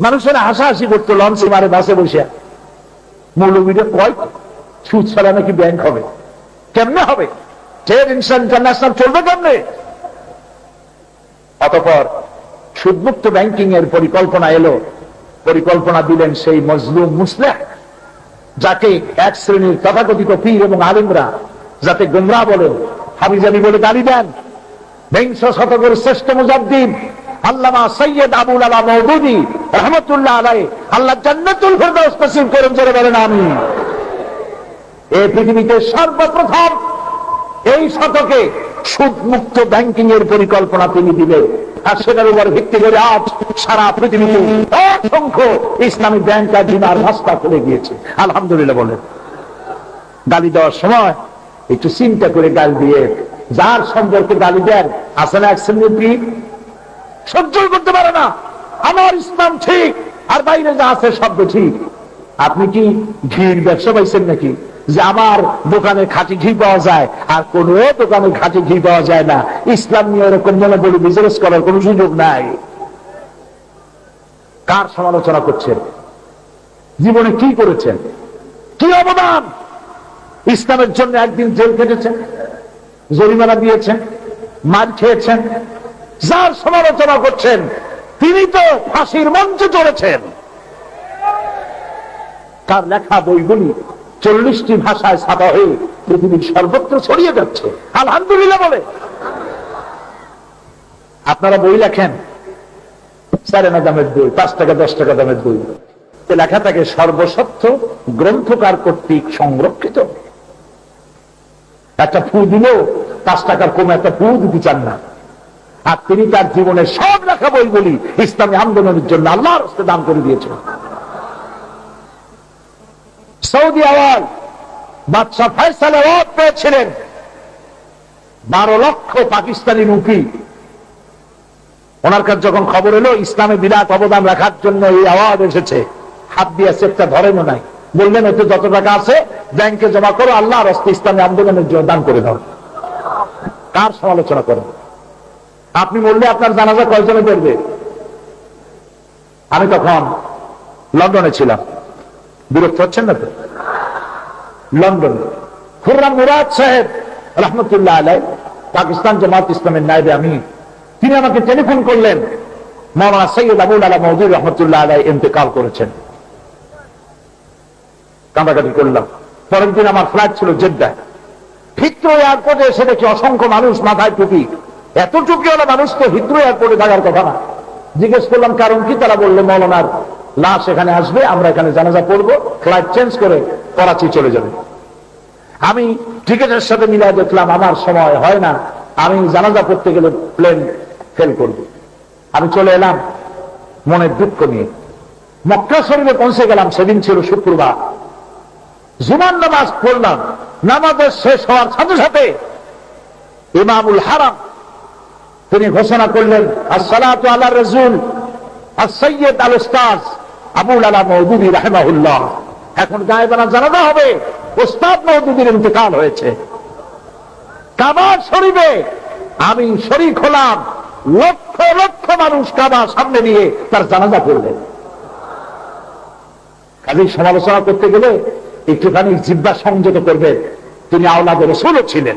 মানুষেরা হাসাহাসি করতো, লঞ্চে মারে, বাসে বসে। মৌলবীরা কয়, সুদ ছাড়া নাকি ব্যাংক হবে? কেমনে হবে? ট্রেড ইন্টারন্যাশনাল চলবে কেমনে? অতপর সুদমুক্ত ব্যাংকিং এর পরিকল্পনা এলো। পরিকল্পনা দিলেন সেই মজলুম মুসলিম, যাকে এক শ্রেণির তথাকথিত পীর এবং আলিমরা যাতে গুমরা বলেন, হাবিজাবি বলে গালি দেন। বিংশ শতকের শ্রেষ্ঠ মুজাদ্দিন আল্লামা সৈয়দ আবুল আলা মৌদুদি রহমতুল্লাহ আলাই আল্লাহ জান্নাতুল ফেরদাউস নসিব করেন বলেন আমি এই পৃথিবীতে সর্বপ্রথম এই শতকে সুদ মুক্ত ব্যাংকিং এর পরিকল্পনা তিনি দিলেন। আর সেটার উপর ভিত্তি করে আজ সারা পৃথিবীতে অসংখ্য ইসলামী ব্যাংক আর বিমার রাস্তা খুলে গিয়েছে। আলহামদুলিল্লাহ বলেন। গালি দেওয়ার সময় একটু চিন্তা করে গাল দিয়ে, যার সম্পর্কে গালি দেন আসে না এক শ্রেণির সহ্য করতে পারে না। আমার ইসলাম ঠিক, আর বাইরে যা আছে শব্দ ঠিক। আপনি কি ঘির ব্যবসা পাইছেন নাকি? যে আমার দোকানে খাঁটি ঘি পাওয়া যায়, আর কোন দোকানে খাঁটি ঘি পাওয়া যায় না। ইসলাম নিয়ে এরকম মনে বলি বিজনেস করার কোন সুযোগ নাই। কার সমালোচনা করছেন? জীবনে কি করেছেন? কি অবদান? ইসলামের জন্য একদিন জেল কেটেছেন জরিমানা দিয়েছেন, মার খেয়েছেন যার সমালোচনা করছেন, তিনি তো ফাঁসির মঞ্চে চড়েছেন। তার লেখা বইগুলি চল্লিশটি ভাষায় সাদা হয়ে পৃথিবীর সর্বত্র ছড়িয়ে যাচ্ছে। আলহামদুলিল্লাহ বলে। আপনারা বই লেখেন? সাড়ে না দামের বই, পাঁচ টাকা, দশ টাকা দামের বই। লেখা থাকে সর্বসত্য গ্রন্থকার কর্তৃক সংরক্ষিত। একটা ফু দিলেও পাঁচ টাকার কমে একটা ফু দিতে চান না। আর তিনি তার জীবনের সব লেখা বইগুলি ইসলামী আন্দোলনের জন্য আল্লাহর হস্তে দান করে দিয়েছেন। সৌদি আওয়াজ বাদশাহ ফয়সাল অ্যাওয়ার্ড পেয়েছিলেন। বারো লক্ষ পাকিস্তানি রুপি। ওনার কাছে যখন খবর এলো, ইসলামে বিরাট অবদান রাখার জন্য এই আওয়াজ এসেছে। হাত দিয়ে চেকটা ধরেন নাই। বললেন, এতে যত টাকা আছে, ব্যাংকে জমা করো, আল্লাহর হস্তে ইসলামী আন্দোলনের জন্য দান করে দাও। কার সমালোচনা করেন? আপনি বললে আপনার জানাজা কয়জনে করবে আমি তখন লন্ডনে ছিলাম। বিরক্ত হচ্ছেন না তো? লন্ডন। খুররাম মুরাদ সাহেব রহমতুল্লাহ আলাই পাকিস্তান জামাত ইসলামের নাইবে আমি। তিনি আমাকে টেলিফোন করলেন মামা সৈয়দ আবুল আলা মৌদুর রহমতুল্লাহ আলাই ইন্তেকাল করেছেন। কান্দাকাটি করলাম। পরের দিন আমার ফ্লাইট ছিল জেদ্দায় হিত্র এয়ারপোর্টে এসে দেখি অসংখ্য মানুষ মাথায় টুপি। এত টুপিওয়ালা মানুষ তো হিত্র এয়ারপোর্টে থাকার কথা না। জিজ্ঞেস করলাম, কারণ কি? তারা বলল, মৌলানার লাশ এখানে আসবে, আমরা এখানে জানাজা পড়ব, ফ্লাইট চেঞ্জ করে করাচি চলে যাবে। আমি টিকেটের সাথে মিলাই দেখলাম, আমার সময় হয় না, আমি জানাজা পড়তে গেলে প্লেন ফেল করব। আমি চলে এলাম মনের দুঃখ নিয়ে। মক্কা শরীরে পৌঁছে গেলাম, সেদিন ছিল শুক্রবার। জুমান নামাজ পড়লাম, নামাজের শেষ হওয়ার সাথে সাথে ইমামুল হারাম তিনি ঘোষণা করলেন, আসসালাতু আলা এখন গায়েবানা জানানো হবে ইন্তেকাল হয়েছে। শরীফে আমি শরীক হলাম, লক্ষ লক্ষ মানুষ কাবা সামনে নিয়ে তার জানাজা করলেন কাজেই সমালোচনা করতে গেলে একটুখানি জিব্বা সংযত করবে তিনি আওলাদের রসুলও ছিলেন।